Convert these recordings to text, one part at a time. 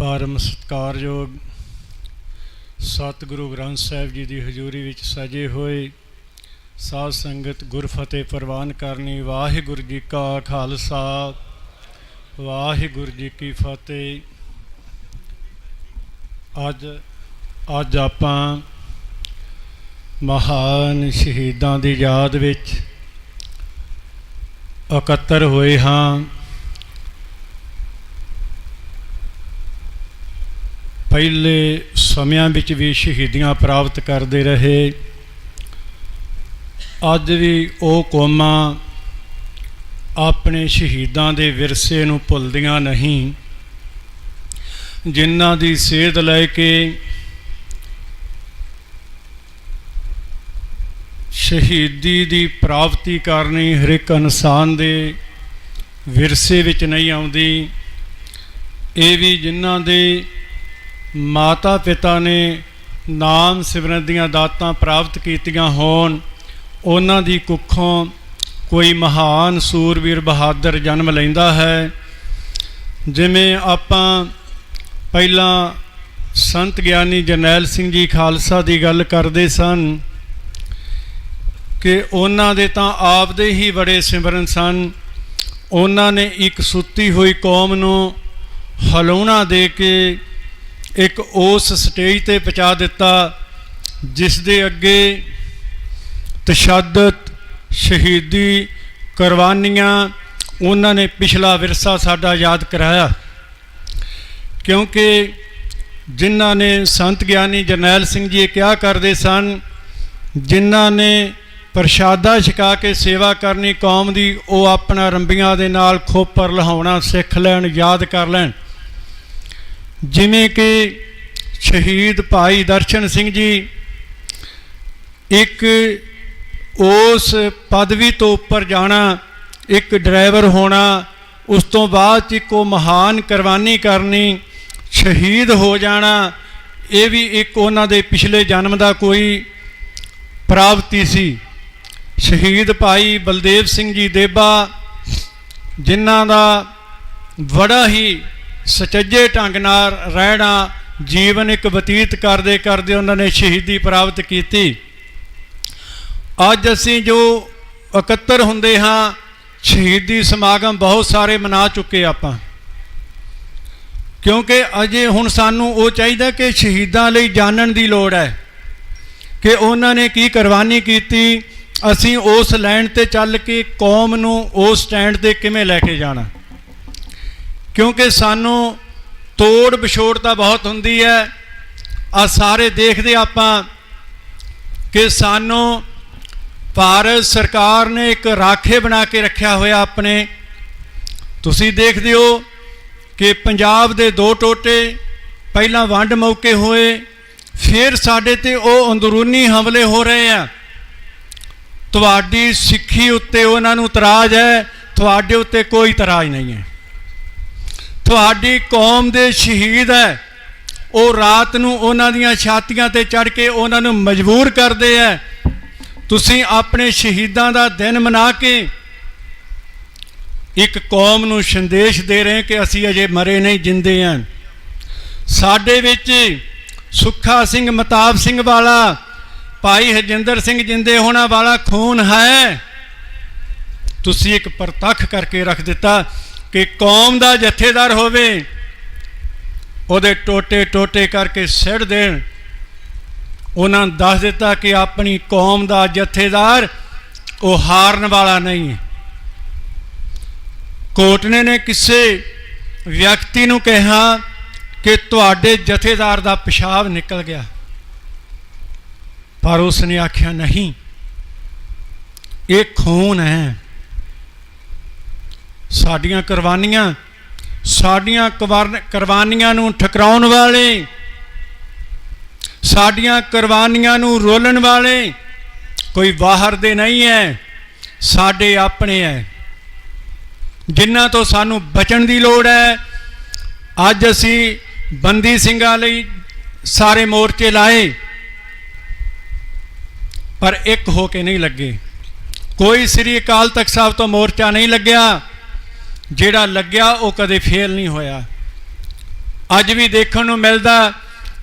ਪਰਮ ਸਤਿਕਾਰਯੋਗ ਸਤਿਗੁਰੂ ਗ੍ਰੰਥ ਸਾਹਿਬ ਜੀ ਦੀ ਹਜ਼ੂਰੀ ਵਿੱਚ ਸਜੇ ਹੋਏ ਸਾਧ ਸੰਗਤ ਗੁਰਫਤਿਹ ਪ੍ਰਵਾਨ ਕਰਨੀ, ਵਾਹਿਗੁਰੂ ਜੀ ਕਾ ਖਾਲਸਾ, ਵਾਹਿਗੁਰੂ ਜੀ ਕੀ ਫਤਿਹ। ਅੱਜ ਅੱਜ ਆਪਾਂ ਮਹਾਨ ਸ਼ਹੀਦਾਂ ਦੀ ਯਾਦ ਵਿੱਚ ਇਕੱਤਰ ਹੋਏ ਹਾਂ। ਪਹਿਲੇ ਸਮਿਆਂ ਵਿੱਚ ਵੀ ਸ਼ਹੀਦੀਆਂ ਪ੍ਰਾਪਤ ਕਰਦੇ ਰਹੇ। ਅੱਜ ਵੀ ਉਹ ਕੌਮਾਂ ਆਪਣੇ ਸ਼ਹੀਦਾਂ ਦੇ ਵਿਰਸੇ ਨੂੰ ਭੁੱਲਦੀਆਂ ਨਹੀਂ, ਜਿਨ੍ਹਾਂ ਦੀ ਸੇਧ ਲੈ ਕੇ ਸ਼ਹੀਦੀ ਦੀ ਪ੍ਰਾਪਤੀ ਕਰਨੀ ਹਰ ਇੱਕ ਇਨਸਾਨ ਦੇ ਵਿਰਸੇ ਵਿੱਚ ਨਹੀਂ ਆਉਂਦੀ, ਇਹ ਵੀ ਜਿਨ੍ਹਾਂ ਦੇ ਮਾਤਾ ਪਿਤਾ ਨੇ ਨਾਮ ਸਿਮਰਨ ਦੀਆਂ ਦਾਤਾਂ ਪ੍ਰਾਪਤ ਕੀਤੀਆਂ ਹੋਣ, ਉਹਨਾਂ ਦੀ ਕੁੱਖੋਂ ਕੋਈ ਮਹਾਨ ਸੂਰਵੀਰ ਬਹਾਦਰ ਜਨਮ ਲੈਂਦਾ ਹੈ। ਜਿਵੇਂ ਆਪਾਂ ਪਹਿਲਾਂ ਸੰਤ ਗਿਆਨੀ ਜਰਨੈਲ ਸਿੰਘ ਜੀ ਖਾਲਸਾ ਦੀ ਗੱਲ ਕਰਦੇ ਸਨ ਕਿ ਉਹਨਾਂ ਦੇ ਤਾਂ ਆਪਦੇ ਹੀ ਬੜੇ ਸਿਮਰਨ ਸਨ। ਉਹਨਾਂ ਨੇ ਇੱਕ ਸੁੱਤੀ ਹੋਈ ਕੌਮ ਨੂੰ ਹਲਾਉਣਾ ਦੇ ਕੇ ਇੱਕ ਉਸ ਸਟੇਜ ਤੇ ਪਹੁੰਚਾ ਦਿੱਤਾ ਜਿਸ ਦੇ ਅੱਗੇ ਤਸ਼ੱਦਦ, ਸ਼ਹੀਦੀ ਕੁਰਬਾਨੀਆਂ, ਉਹਨਾਂ ਨੇ ਪਿਛਲਾ ਵਿਰਸਾ ਸਾਡਾ ਯਾਦ ਕਰਾਇਆ। ਕਿਉਂਕਿ ਜਿਨ੍ਹਾਂ ਨੇ ਸੰਤ ਗਿਆਨੀ ਜਰਨੈਲ ਸਿੰਘ ਜੀ ਇਹ ਕਿਹਾ ਕਰਦੇ ਸਨ, ਜਿਨ੍ਹਾਂ ਨੇ ਪ੍ਰਸ਼ਾਦਾ ਛਕਾ ਕੇ ਸੇਵਾ ਕਰਨੀ ਕੌਮ ਦੀ, ਉਹ ਆਪਣਾ ਰੰਬੀਆਂ ਦੇ ਨਾਲ ਖੋਪਰ ਲਹਾਉਣਾ ਸਿੱਖ ਲੈਣ, ਯਾਦ ਕਰ ਲੈਣ। ਜਿਵੇਂ ਕਿ ਸ਼ਹੀਦ ਭਾਈ ਦਰਸ਼ਨ ਸਿੰਘ ਜੀ ਇੱਕ ਉਸ ਪਦਵੀ ਤੋਂ ਉੱਪਰ ਜਾਣਾ, ਇੱਕ ਡਰਾਈਵਰ ਹੋਣਾ, ਉਸ ਤੋਂ ਬਾਅਦ 'ਚ ਇੱਕ ਉਹ ਮਹਾਨ ਕੁਰਬਾਨੀ ਕਰਨੀ, ਸ਼ਹੀਦ ਹੋ ਜਾਣਾ, ਇਹ ਵੀ ਇੱਕ ਉਹਨਾਂ ਦੇ ਪਿਛਲੇ ਜਨਮ ਦਾ ਕੋਈ ਪ੍ਰਾਪਤੀ ਸੀ। ਸ਼ਹੀਦ ਭਾਈ ਬਲਦੇਵ ਸਿੰਘ ਜੀ ਦੇਬਾ, ਜਿਨ੍ਹਾਂ ਦਾ ਬੜਾ ਹੀ ਸਚੱਜੇ ਢੰਗ ਨਾਲ ਰਹਿਣਾ ਜੀਵਨ ਇੱਕ ਬਤੀਤ ਕਰਦੇ ਕਰਦੇ ਉਹਨਾਂ ਨੇ ਸ਼ਹੀਦੀ ਪ੍ਰਾਪਤ ਕੀਤੀ। ਅੱਜ ਅਸੀਂ ਜੋ ਇਕੱਤਰ ਹੁੰਦੇ ਹਾਂ, ਸ਼ਹੀਦੀ ਸਮਾਗਮ ਬਹੁਤ ਸਾਰੇ ਮਨਾ ਚੁੱਕੇ ਆਪਾਂ। ਕਿਉਂਕਿ ਅਜੇ ਹੁਣ ਸਾਨੂੰ ਉਹ ਚਾਹੀਦਾ ਕਿ ਸ਼ਹੀਦਾਂ ਲਈ ਜਾਣਨ ਦੀ ਲੋੜ ਹੈ ਕਿ ਉਹਨਾਂ ਨੇ ਕੀ ਕੁਰਬਾਨੀ ਕੀਤੀ, ਅਸੀਂ ਉਸ ਲਾਈਨ ਤੇ ਚੱਲ ਕੇ ਕੌਮ ਨੂੰ ਉਸ ਸਟੈਂਡ ਤੇ ਕਿਵੇਂ ਲੈ ਕੇ ਜਾਣਾ। ਕਿਉਂਕਿ ਸਾਨੂੰ ਤੋੜ ਵਿਛੋੜ ਤਾਂ ਬਹੁਤ ਹੁੰਦੀ ਹੈ। ਆ ਸਾਰੇ ਦੇਖਦੇ ਆਪਾਂ ਕਿ ਸਾਨੂੰ ਭਾਰਤ ਸਰਕਾਰ ਨੇ ਇੱਕ ਰਾਖੇ ਬਣਾ ਕੇ ਰੱਖਿਆ ਹੋਇਆ ਆਪਣੇ। ਤੁਸੀਂ ਦੇਖਦੇ ਹੋ ਕਿ ਪੰਜਾਬ ਦੇ ਦੋ ਟੋਟੇ ਪਹਿਲਾਂ ਵੰਡ ਮੌਕੇ ਹੋਏ, ਫਿਰ ਸਾਡੇ ਤੇ ਉਹ ਅੰਦਰੂਨੀ ਹਮਲੇ ਹੋ ਰਹੇ ਆ। ਤੁਹਾਡੀ ਸਿੱਖੀ ਉੱਤੇ ਉਹਨਾਂ ਨੂੰ ਇਤਰਾਜ਼ ਹੈ, ਤੁਹਾਡੇ ਉੱਤੇ ਕੋਈ ਇਤਰਾਜ਼ ਨਹੀਂ ਹੈ। ਤੁਹਾਡੀ ਕੌਮ ਦੇ ਸ਼ਹੀਦ ਹੈ। ਉਹ ਰਾਤ ਨੂੰ ਉਹਨਾਂ ਦੀਆਂ ਛਾਤੀਆਂ ਤੇ ਚੜ ਕੇ ਉਹਨਾਂ ਨੂੰ ਮਜਬੂਰ ਕਰਦੇ ਐ ਤੁਸੀਂ ਆਪਣੇ ਸ਼ਹੀਦਾਂ ਦਾ ਦਿਨ ਮਨਾ ਕੇ ਇੱਕ ਕੌਮ ਨੂੰ ਸੰਦੇਸ਼ ਦੇ ਰਹੇ ਕਿ ਅਸੀਂ ਅਜੇ ਮਰੇ ਨਹੀਂ, ਜਿੰਦੇ ਆਂ ਸਾਡੇ ਵਿੱਚ ਸੁੱਖਾ ਸਿੰਘ, ਮਤਾਬ ਸਿੰਘ ਵਾਲਾ, ਭਾਈ ਹਰਜਿੰਦਰ ਸਿੰਘ ਜਿੰਦੇ ਹੋਣਾ ਵਾਲਾ ਖੂਨ ਹੈ। ਤੁਸੀਂ ਇੱਕ ਪ੍ਰਤੱਖ ਕਰਕੇ ਰੱਖ ਦਿੱਤਾ। ਕਿ ਕੌਮ ਦਾ ਜਥੇਦਾਰ ਹੋਵੇ, ਉਹਦੇ ਟੋਟੇ ਟੋਟੇ ਕਰਕੇ ਸਿਰ ਦੇਣ। ਉਹਨਾਂ ਦੱਸ ਦਿੱਤਾ ਕਿ ਆਪਣੀ ਕੌਮ ਦਾ ਜਥੇਦਾਰ ਉਹ ਹਾਰਨ ਵਾਲਾ ਨਹੀਂ ਹੈ। ਕੋਟਨੇ ਨੇ ਕਿਸੇ ਵਿਅਕਤੀ ਨੂੰ ਕਿਹਾ ਕਿ ਤੁਹਾਡੇ ਜਥੇਦਾਰ ਦਾ ਪਿਸ਼ਾਬ ਨਿਕਲ ਗਿਆ। ਪਰ ਉਸ ਨੇ ਆਖਿਆ, ਨਹੀਂ, ਇਹ ਖੂਨ ਹੈ। ਸਾਡੀਆਂ ਕੁਰਬਾਨੀਆਂ ਸਾਡੀਆਂ ਕੁਰਬਾਨੀਆਂ ਨੂੰ ਠਕਰਾਉਣ ਵਾਲੇ, ਸਾਡੀਆਂ ਕੁਰਬਾਨੀਆਂ ਨੂੰ ਰੋਲਣ ਵਾਲੇ ਕੋਈ ਬਾਹਰ ਦੇ ਨਹੀਂ ਹੈ ਸਾਡੇ ਆਪਣੇ ਹੈ ਜਿਨ੍ਹਾਂ ਤੋਂ ਸਾਨੂੰ ਬਚਣ ਦੀ ਲੋੜ ਹੈ ਅੱਜ ਅਸੀਂ ਬੰਦੀ ਸਿੰਘਾਂ ਲਈ ਸਾਰੇ ਮੋਰਚੇ ਲਾਏ, ਪਰ ਇੱਕ ਹੋ ਕੇ ਨਹੀਂ ਲੱਗੇ। ਕੋਈ ਸ੍ਰੀ ਅਕਾਲ ਤਖਤ ਸਾਹਿਬ ਤੋਂ ਮੋਰਚਾ ਨਹੀਂ ਲੱਗਿਆ। ਜਿਹੜਾ ਲੱਗਿਆ ਉਹ ਕਦੇ ਫੇਲ ਨਹੀਂ ਹੋਇਆ। ਅੱਜ ਵੀ ਦੇਖਣ ਨੂੰ ਮਿਲਦਾ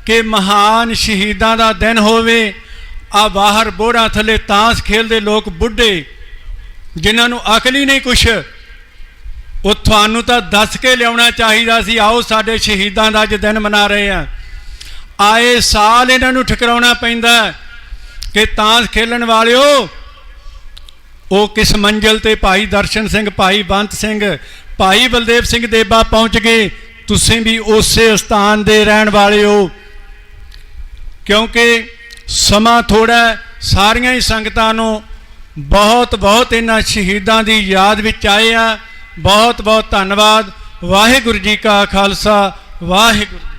ਕਿ ਮਹਾਨ ਸ਼ਹੀਦਾਂ ਦਾ ਦਿਨ ਹੋਵੇ, ਆ ਬਾਹਰ ਬੋੜਾਂ ਥੱਲੇ ਤਾਸ ਖੇਲਦੇ ਲੋਕ ਬੁੱਢੇ, ਜਿਨ੍ਹਾਂ ਨੂੰ ਅਕਲ ਹੀ ਨਹੀਂ ਕੁਛ, ਉਹ ਤੁਹਾਨੂੰ ਤਾਂ ਦੱਸ ਕੇ ਲਿਆਉਣਾ ਚਾਹੀਦਾ ਸੀ, ਆਓ ਸਾਡੇ ਸ਼ਹੀਦਾਂ ਦਾ ਅੱਜ ਦਿਨ ਮਨਾ ਰਹੇ ਆ ਆਏ ਸਾਲ ਇਹਨਾਂ ਨੂੰ ਠਕਰਾਉਣਾ ਪੈਂਦਾ ਕਿ ਤਾਸ ਖੇਲਣ ਵਾਲਿਓ ਉਹ ਕਿਸ ਮੰਜ਼ਲ ਤੇ ਭਾਈ ਦਰਸ਼ਨ ਸਿੰਘ, ਭਾਈ ਬੰਤ ਸਿੰਘ, ਭਾਈ ਬਲਦੇਵ ਸਿੰਘ ਦੇਬਾ ਪਹੁੰਚ ਗਏ? ਤੁਸੀਂ ਵੀ ਉਸੇ ਸਥਾਨ ਦੇ ਰਹਿਣ ਵਾਲੇ ਹੋ। ਕਿਉਂਕਿ ਸਮਾਂ ਥੋੜਾ ਸਾਰੀਆਂ ਹੀ ਸੰਗਤਾਂ ਨੂੰ ਬਹੁਤ ਬਹੁਤ ਇਹਨਾਂ ਸ਼ਹੀਦਾਂ ਦੀ ਯਾਦ ਵਿੱਚ ਆਏ ਆ ਬਹੁਤ ਬਹੁਤ ਧੰਨਵਾਦ। ਵਾਹਿਗੁਰੂ ਜੀ ਕਾ ਖਾਲਸਾ, ਵਾਹਿਗੁਰੂ